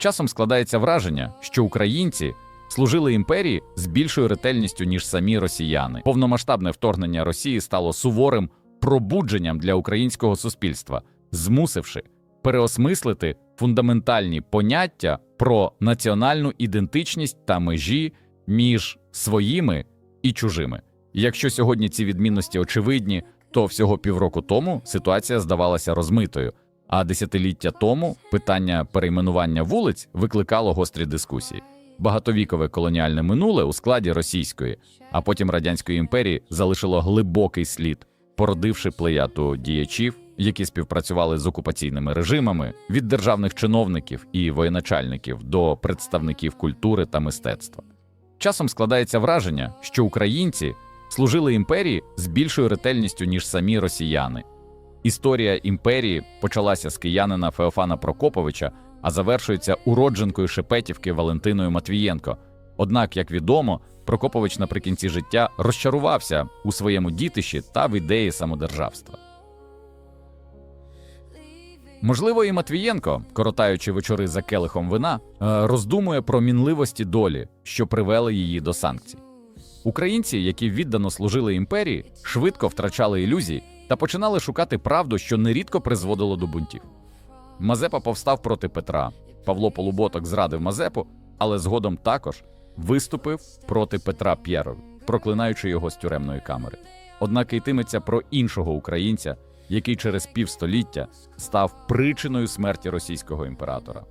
Часом складається враження, що українці служили імперії з більшою ретельністю, ніж самі росіяни. Повномасштабне вторгнення Росії стало суворим пробудженням для українського суспільства, змусивши переосмислити фундаментальні поняття про національну ідентичність та межі між своїми і чужими. Якщо сьогодні ці відмінності очевидні, то всього півроку тому ситуація здавалася розмитою, а десятиліття тому питання перейменування вулиць викликало гострі дискусії. Багатовікове колоніальне минуле у складі Російської, а потім Радянської імперії залишило глибокий слід, породивши плеяду діячів, які співпрацювали з окупаційними режимами від державних чиновників і воєначальників до представників культури та мистецтва. Часом складається враження, що українці служили імперії з більшою ретельністю, ніж самі росіяни. Історія імперії почалася з киянина Феофана Прокоповича, а завершується уродженкою Шепетівки Валентиною Матвієнко. Однак, як відомо, Прокопович наприкінці життя розчарувався у своєму дітищі та в ідеї самодержавства. Можливо, і Матвієнко, коротаючи вечори за келихом вина, е, роздумує про мінливості долі, що привели її до санкцій. Українці, які віддано служили імперії, швидко втрачали ілюзії та починали шукати правду, що нерідко призводило до бунтів. Мазепа повстав проти Петра. Павло Полуботок зрадив Мазепу, але згодом також виступив проти Петра П'єрова, проклинаючи його з тюремної камери. Однак йтиметься про іншого українця, який через півстоліття став причиною смерті російського імператора.